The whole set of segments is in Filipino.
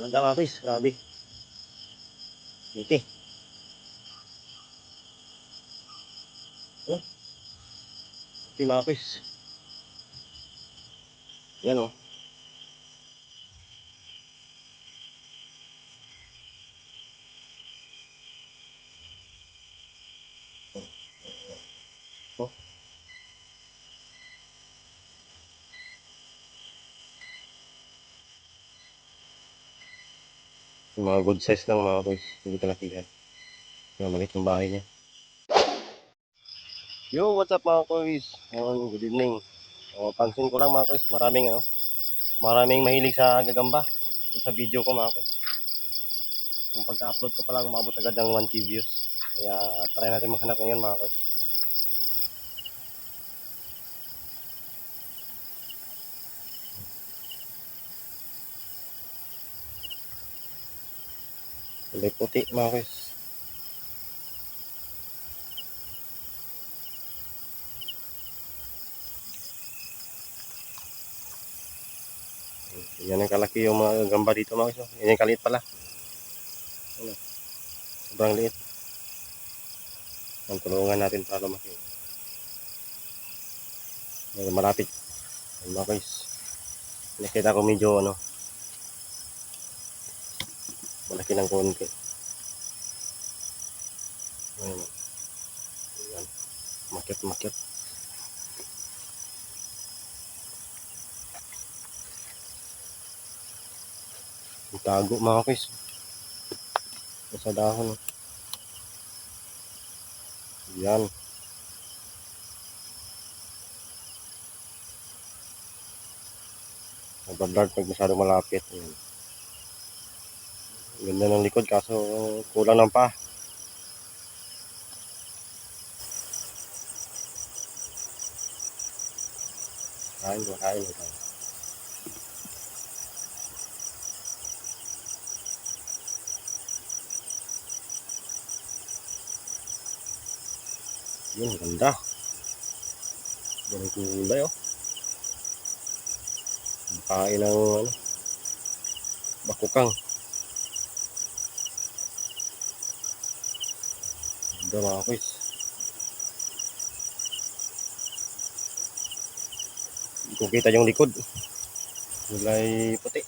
Talaga mga kuys, grabe. Dito Oh. Ito yung mga kuys. Yan oh. Oh. Mga good size lang mga kuys. Hindi ko nakita. Yung maliit ng bahay niya. Yo, what's up mga? Oh, good evening. Oh, pansin ko lang mga kuys, maraming ano, maraming mahilig sa gagamba sa video ko mga kuys. Yung pagka-upload ko pa lang, umabot agad ng 1k views. Kaya try natin maghanap ngayon mga kuys. Kulay puti mga kuys. Yan ang kalaki yung mga gamba dito mga kuys. Yan yung kaliit pala. Ano? Sobrang liit. Ang tulungan natin para lumaki. Malapit. Mga kuys. Nakita ko medyo ano. Malaki ng konti. Ayun. Ayan. Makit, makit. Tago mga kuys. Sa dahon. Yan. Nagbablard pag masyado malapit. Ayan. Ganda ng likod kaso kulang ng pa. Kain ko, kain ko. Yun, ganda. Yan ang kulay, oh. Kain ng, ano, bakukang. Kuys. Hindi ko kita yung likod. Kulay puti.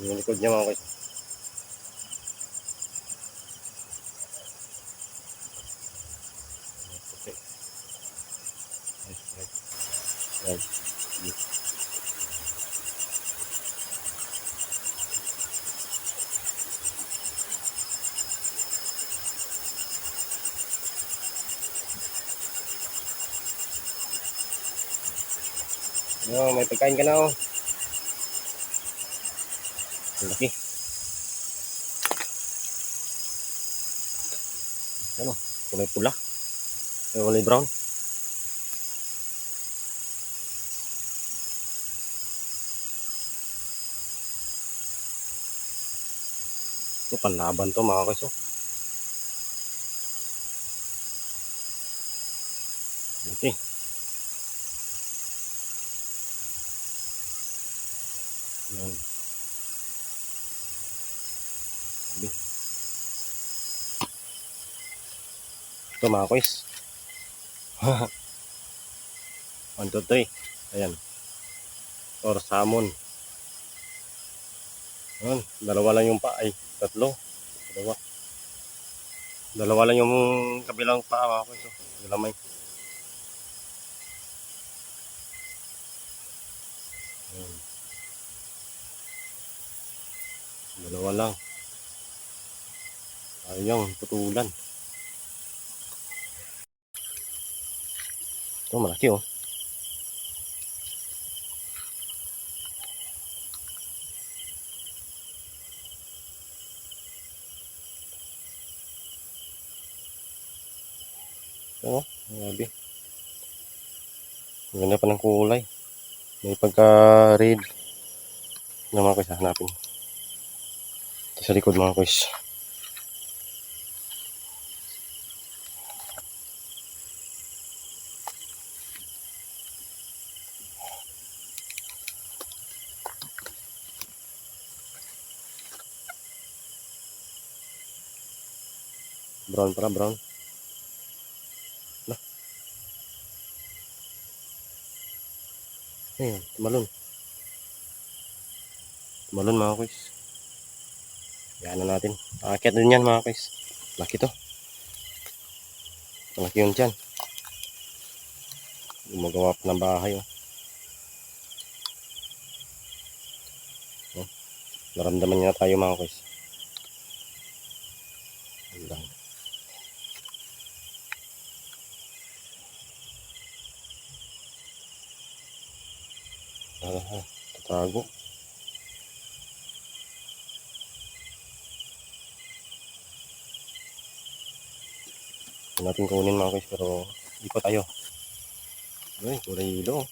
Yung likod niya mga kuys. Yan. Oh, may pagkain ka na oh. Ang laki. Ano? Kulay pula. Ay, kulay brown. Ito, panlaban to mga kaso. Okay. Yan. Sabi. Ito mga kuys. One, two, three. Ayan. Or salmon. Ayan. Dalawa lang yung pa. Ay, tatlo. Dalawa. Dalawa lang yung kabilang paa mga kuys. Oh. Galamay. Ayan. Dalawa lang. Ayun, putulan. Ito, malaki oh. Oh, grabe. Ganda pa ng kulay. May pagka-red. Ano mga kuys, hanapin. Ito sa likod mga kuys. Brown para brown. Ayun, tumalon. Tumalon mga kuys. Yan na natin. Akit din yan mga kuys. Laki to. Malaki yun dyan. Gumagawa pa ng bahay oh. Oh, Naramdaman niya na tayo mga kuys. Ayun lang. Ah, ah, tatago. Hindi natin kunin mga kuys pero ikot tayo. Ay, kulay hilo.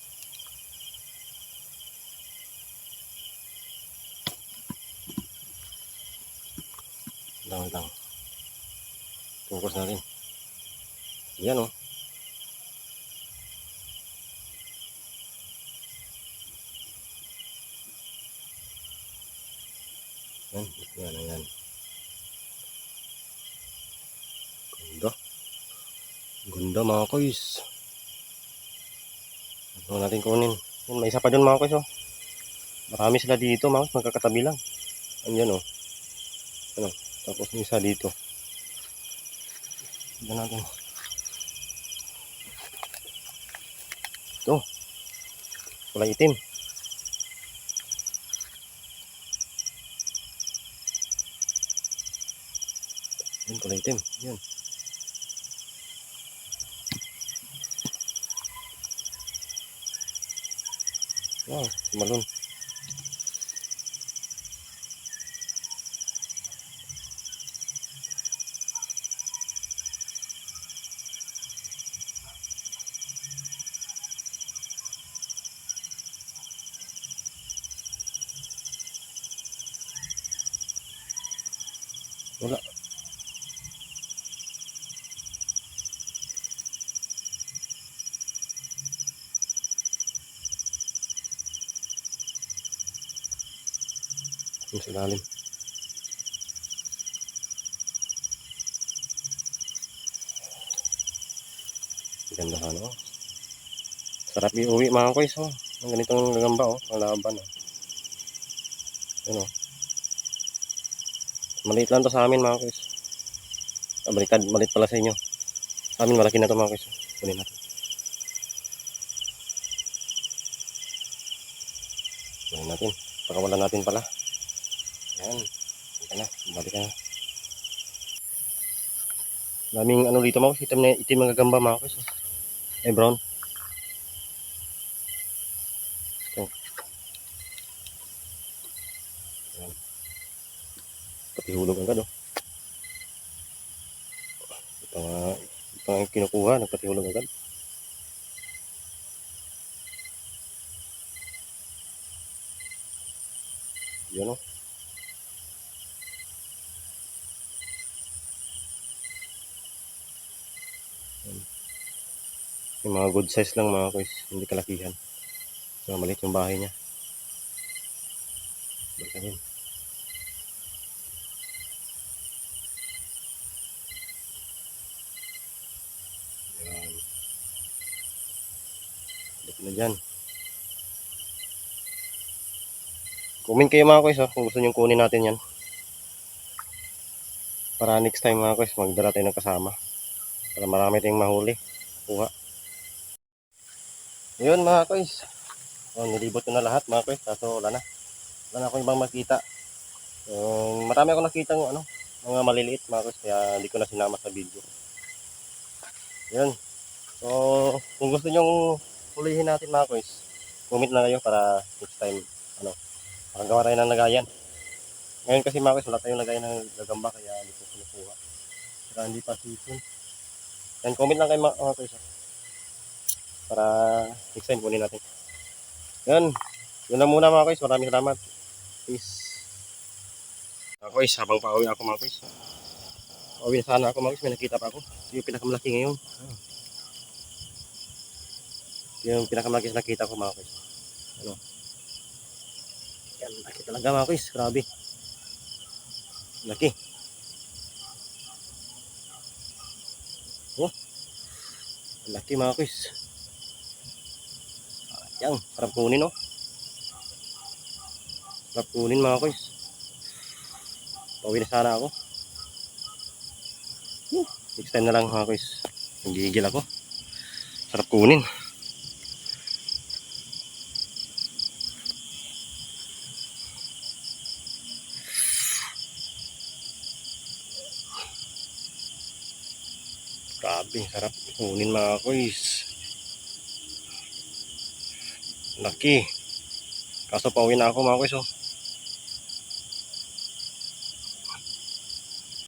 Lang lang. Focus natin. Yan oh. Yan, yan, yan. Ganda. Ganda mga kuys. Ano natin kunin. Yan, may isa pa doon mga kuys oh. Marami sila dito mga kuys, magkakatabi lang. Andyan oh. Ano, tapos may isa dito. Tignan natin. Ito. Kulay itim. Yan, kulay itim. Yan. Wow, malun. Wala. Yung sa lalim. Ganda ka no? Sarap iuwi mga koys oh. Ang ganitong gagamba oh. Ang laban oh. Yan oh. Maliit lang to sa amin mga koys. Ah, baliktad. Maliit pala sa inyo. Sa amin malaki na to mga koys. Kunin natin. Kunin natin. Pakawalan natin pala. Yan. Ika na. Balik na. Daming ano dito mga. Itim na itim ang gagamba mga oh. Eh brown. Ito. Yan. Pati hulog agad oh. Ito nga. Ito nga kinukuha. Nagpatihulog agad. Yan oh. Yung mga good size lang mga kuys, hindi kalakihan. So, maliit yung bahay niya. Balik na din. Yan. Balik na dyan. Comment kayo mga kuys oh, kung gusto nyo kunin natin yan. Para next time mga kuys, magdala tayo ng kasama. Para marami tayong mahuli. Kuha. Yun mga koys. Oh, nilibot ko na lahat mga koys. Kaso wala na. Wala na akong ibang makita. So, marami akong nakita ng ano, mga maliliit mga koys. Kaya hindi ko na sinama sa video. Yun. So, kung gusto nyong hulihin natin mga koys, comment na kayo para next time, ano, makagawa tayo ng lagayan. Ngayon kasi mga koys, wala tayong lagayan ng gagamba kaya hindi ko kinukuha. Kaya hindi pa season. Yan, comment lang kayo mga, mga koys. Para time kunin natin. Yan. Yun lang muna mga koys. Maraming salamat. Peace. Mga koys, habang pauwi ako mga koys. Pauwi na sana ako mga koys. May nakita pa ako. Yung pinakamalaki ngayon. Yung pinakamalaki na nakita ko mga koys. Ano? Yan, laki talaga mga koys. Grabe. Laki. Laki mga kuys. Sayang, sarap kunin oh. Sarap kunin mga kuys. Pauwi na sana ako. Huh, Next na lang mga kuys. Nagigil ako. Sarap kunin. Grabe, sarap kunin mga kuys. Laki. Kaso pauwi na ako mga kuys oh.